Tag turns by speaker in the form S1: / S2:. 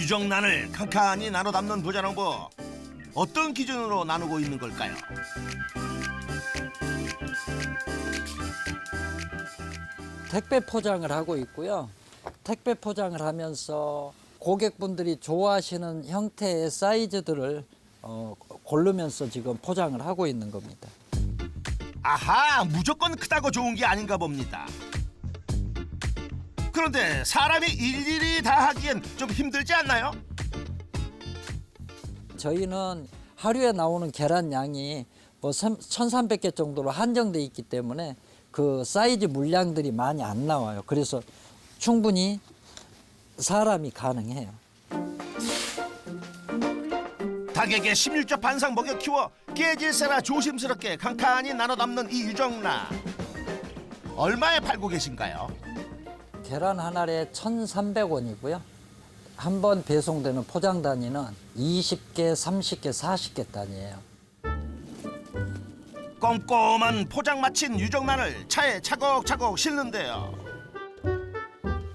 S1: 유정란을 칸칸이 나눠 담는 부자농부 어떤 기준으로 나누고 있는 걸까요?
S2: 택배 포장을 하고 있고요. 택배 포장을 하면서 고객분들이 좋아하시는 형태의 사이즈들을 어, 고르면서 지금 포장을 하고 있는 겁니다.
S1: 아하 무조건 크다고 좋은 게 아닌가 봅니다. 그런데 사람이 일일이 다 하기엔 좀 힘들지 않나요?
S2: 저희는 하루에 나오는 계란 양이 뭐 1,300개 정도로 한정돼 있기 때문에 그 사이즈 물량들이 많이 안 나와요. 그래서 충분히 사람이 가능해요.
S1: 닭에게 16조 반상 먹여 키워 깨질세라 조심스럽게 칸칸이 나눠 담는 이 유정란 얼마에 팔고 계신가요?
S2: 계란 한 알에 1,300원이고요. 한 번 배송되는 포장 단위는 20개, 30개, 40개 단위예요.
S1: 꼼꼼한 포장 마친 유정란을 차에 차곡차곡 실는데요.